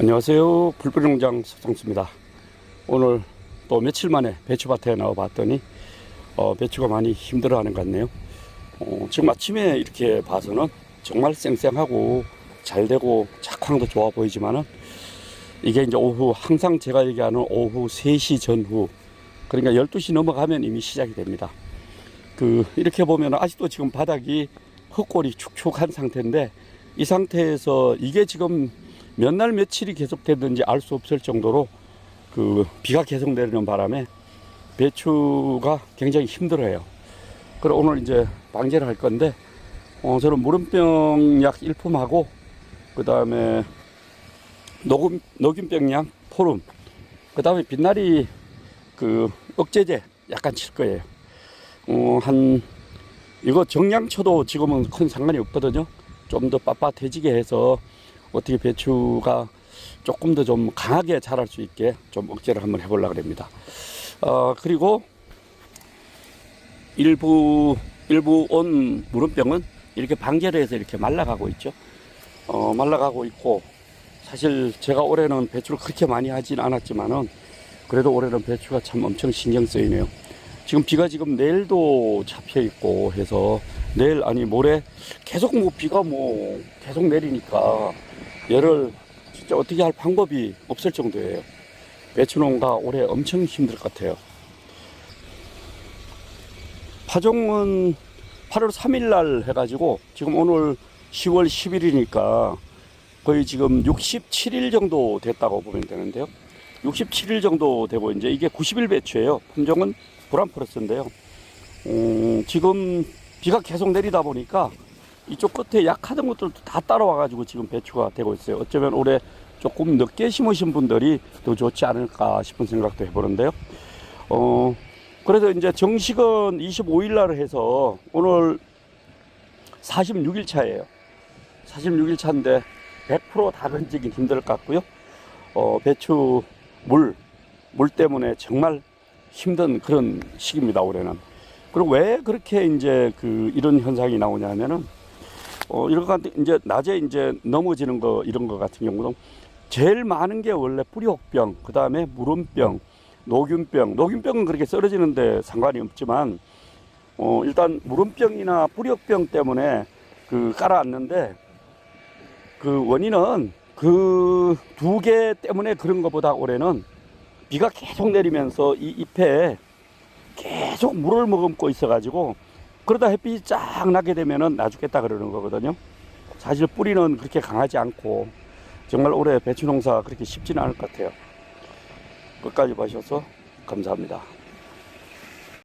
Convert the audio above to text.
안녕하세요. 불뿌리농장 서성수입니다. 오늘 또 며칠 만에 배추밭에 나와 봤더니 어, 배추가 많이 힘들어하는 것 같네요. 어, 지금 아침에 이렇게 봐서는 정말 쌩쌩하고 잘 되고 작황도 좋아 보이지만은 이게 이제 오후 항상 제가 얘기하는 오후 3시 전후 그러니까 12시 넘어가면 이미 시작이 됩니다. 그 이렇게 보면 아직도 지금 바닥이 흙골이 축축한 상태인데 이 상태에서 이게 지금 몇 날 며칠이 계속되든지 알 수 없을 정도로 그 비가 계속 내리는 바람에 배추가 굉장히 힘들어요. 그래 오늘 이제 방제를 할 건데 어, 저는 무름병 약 1품하고 그 다음에 녹음 녹균병약 포름 그 다음에 빛나리 그 억제제 약간 칠 거예요. 어, 한 이거 정량 쳐도 지금은 큰 상관이 없거든요. 좀 더 빳빳해지게 해서 어떻게 배추가 조금 더 좀 강하게 자랄 수 있게 좀 억제를 한번 해보려고 합니다. 어, 그리고 일부, 일부 온 무름병은 이렇게 방제를 해서 이렇게 말라가고 있죠. 어, 말라가고 있고, 사실 제가 올해는 배추를 그렇게 많이 하진 않았지만은, 그래도 올해는 배추가 참 엄청 신경 쓰이네요. 지금 비가 지금 내일도 잡혀 있고 해서 내일 아니 모레 계속 뭐 비가 뭐 계속 내리니까 얘를 진짜 어떻게 할 방법이 없을 정도예요. 배추 농가 올해 엄청 힘들 것 같아요. 파종은 8월 3일 날 해가지고 지금 오늘 10월 10일이니까 거의 지금 67일 정도 됐다고 보면 되는데요. 67일 정도 되고 이제 이게 90일 배추예요. 품종은 브람프러스인데요. 음, 지금 비가 계속 내리다 보니까 이쪽 끝에 약하던 것들도 다 따라와 가지고 지금 배추가 되고 있어요. 어쩌면 올해 조금 늦게 심으신 분들이 더 좋지 않을까 싶은 생각도 해보는데요. 어, 그래서 이제 정식은 25일 날 해서 오늘 46일 차예요. 46일 차인데 100%다 건지긴 힘들 것 같고요. 어, 배추 물, 물 때문에 정말 힘든 그런 시기입니다, 올해는. 그리고 왜 그렇게 이제 그 이런 현상이 나오냐 하면은 어, 같은 이제 낮에 이제 넘어지는 거 이런 거 같은 경우는 제일 많은 게 원래 뿌리혹병, 그 다음에 무름병, 녹균병. 녹균병은 그렇게 쓰러지는데 상관이 없지만 어, 일단 무름병이나 뿌리혹병 때문에 그 깔아왔는데 그 원인은 그 두 개 때문에 그런 것보다 올해는 비가 계속 내리면서 이 잎에 계속 물을 머금고 있어가지고 그러다 햇빛이 쫙 나게 되면은 나 죽겠다 그러는 거거든요. 사실 뿌리는 그렇게 강하지 않고 정말 올해 배추 농사 그렇게 쉽지는 않을 것 같아요. 끝까지 봐주셔서 감사합니다.